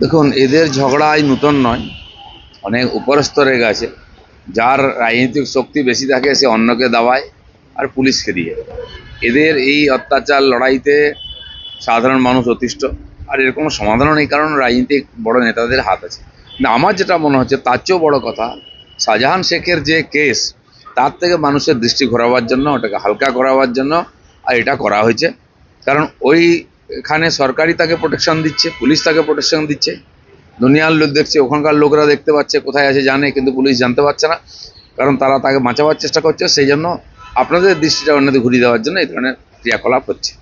দেখুন, এদের ঝগড়া আজ নূতন নয়। অনেক উপরস্তরে গেছে। যার রাজনৈতিক শক্তি বেশি থাকে, সে অন্যকে দাওয়ায় আর পুলিশকে দিয়ে এদের এই অত্যাচার লড়াইতে সাধারণ মানুষ অতিষ্ঠ। আর এর কোনো সমাধানও নেই, কারণ রাজনীতিক বড় নেতাদের হাত আছে। না আমার যেটা মনে হচ্ছে, তার চেয়েও বড় কথা, শাহজাহান শেখের যে কেস, তার থেকে মানুষের দৃষ্টি ঘোরাবার জন্য, ওটাকে হালকা করাবার জন্য, আর এটা করা হয়েছে। কারণ ওইখানে সরকারই তাকে প্রোটেকশন দিচ্ছে, পুলিশ তাকে প্রোটেকশন দিচ্ছে। দুনিয়ার লোক দেখছে, ওখানকার লোকরা দেখতে পাচ্ছে, কোথায় আছে জানে, কিন্তু পুলিশ জানতে পারছে না। কারণ তারা তাকে বাঁচাবার চেষ্টা করছে সেই জন্য আপনাদের দৃষ্টিটা অন্যদিকে ঘুরিয়ে দেওয়ার জন্য এই ধরনের ক্রিয়াকলাপ হচ্ছে।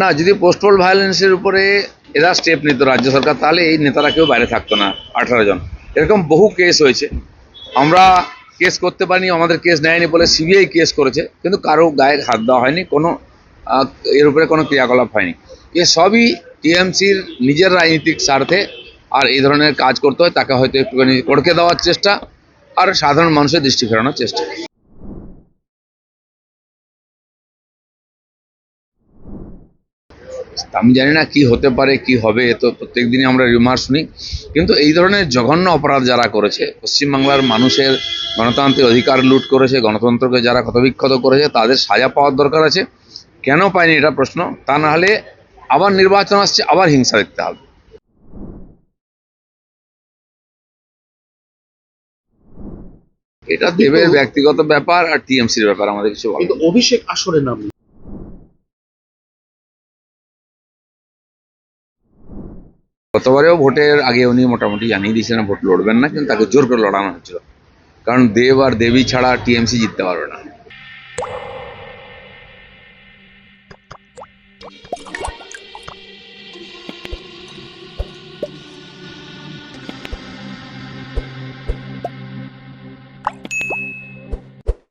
না, যদি পোস্টপোল ভায়োলেন্সের উপরে এরা স্টেপ নিত রাজ্য সরকার, তাহলে এই নেতারা কেউ বাইরে থাকতো না, আঠারো জন। এরকম বহু কেস হয়েছে। আমরা কেস করতে পারিনি, আমাদের কেস নেয়নি বলে সিবিআই কেস করেছে, কিন্তু কারও গায়ে হাত দেওয়া হয়নি, কোনো এর উপরে কোনো ক্রিয়াকলাপ হয়নি। এ সবই টিএমসির নিজের রাজনীতিক স্বার্থে আর এই ধরনের কাজ করতে হয়, তাকে হয়তো একটুখানি কড়কে দেওয়ার চেষ্টা, আর সাধারণ মানুষের দৃষ্টি ফেরানোর চেষ্টা। আমি জানি না কি হতে পারে কি হবে এ তো প্রত্যেকদিনই আমরা রিমার শুনি। কিন্তু এই ধরনের জঘন্য অপরাধ যারা করেছে পশ্চিমবাংলার মানুষের গণতান্ত্রিক অধিকার লুট করেছে গণতন্ত্রকে যারা ক্ষতবিক্ষত করেছে তাদের সাজা পাওয়ার দরকার আছে। কেন পায়নি এটা প্রশ্ন? তা না হলে আবার নির্বাচন আসছে আবার হিংসা দেখতে হবে। এটা দেবের ব্যক্তিগত ব্যাপার আর টিএমসির ব্যাপার আমাদের কিছু অভিষেক আসরে নাম গতবারেও ভোটের আগে উনি মোটামুটি জানিয়ে দিয়েছিলেন ভোট লড়বেন না, কিন্তু তাকে জোর করে লড়ানো হয়েছিল। কারণ দেব আর দেবী ছাড়া টিএমসি জিততে পারবে না।